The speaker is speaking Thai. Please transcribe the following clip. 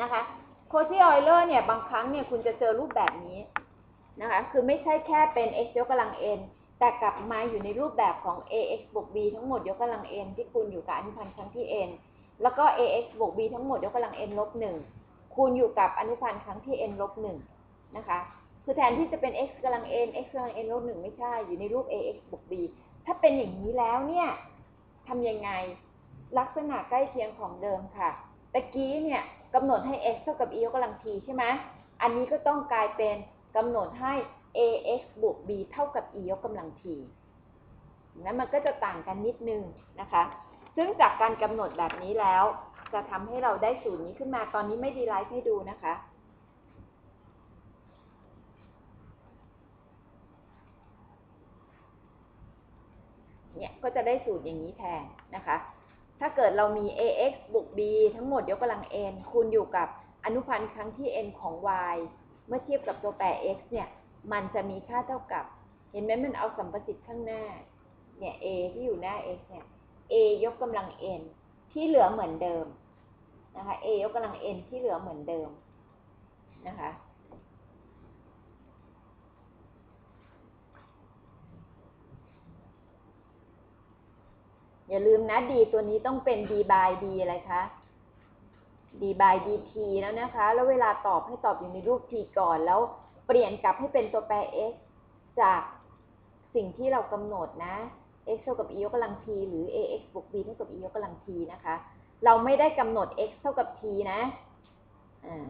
นะคะโคซี่ออยเลอร์เนี่ยบางครั้งเนี่ยคุณจะเจอรูปแบบนี้นะคะคือไม่ใช่แค่เป็น x ยกกำลัง n แต่กลับมาอยู่ในรูปแบบของ ax บวก b ทั้งหมดยกกำลัง n ที่คูณอยู่กับอนุพันธ์ครั้งที่ n แล้วก็ ax บวก b ทั้งหมดยกกำลัง n ลบหนึ่งคูณอยู่กับอนุพันธ์ครั้งที่ n ลบหนึ่งนะคะคือแทนที่จะเป็น x กำลัง n x กำลัง n ลบหนึ่งไม่ใช่ อยู่ในรูป ax บวก b ถ้าเป็นอย่างนี้แล้วเนี่ยทำยังไงลักษณะใกล้เคียงของเดิมค่ะะกี้เนี่ยกำหนดให้ x เท่ากับ e ยกกำลัง t ใช่ไหมอันนี้ก็ต้องกลายเป็นกำหนดให้ ax บวก b เท่ากับ e ยกกำลัง t นั้นมันก็จะต่างกันนิดนึงนะคะ ซึ่งจากการกำหนดแบบนี้แล้ว จะทำให้เราได้สูตรนี้ขึ้นมา ตอนนี้ไม่ดีไลฟ์ให้ดูนะคะ เนี่ยก็จะได้สูตรอย่างนี้แทนนะคะ ถ้าเกิดเรามี ax บวก b ทั้งหมดยกกำลัง n คูณอยู่กับอนุพันธ์ครั้งที่ n ของ y เมื่อเทียบกับตัวแปร x เนี่ย มันจะมีค่าเท่ากับ เห็นไหมมันเอาสัมประสิทธิ์ข้างหน้า เนี่ย a ที่อยู่หน้า x เนี่ย a ยกกำลัง n ที่เหลือเหมือนเดิมนะคะ a ยกกำลัง n ที่เหลือเหมือนเดิมนะคะ อย่าลืมนะ d ตัวนี้ต้องเป็น d by d อะไรคะ d by dt แล้วนะคะ แล้วเวลาตอบให้ตอบอยู่ในรูป t ก่อนแล้วเปลี่ยนกลับให้เป็นตัวแปร x จากสิ่งที่เรากำหนดนะ x เท่ากับ e ยกกำลัง t หรือ ax บวก b เท่ากับ e ยกกำลัง t นะคะ เราไม่ได้กำหนด x เท่ากับ t นะ อ่า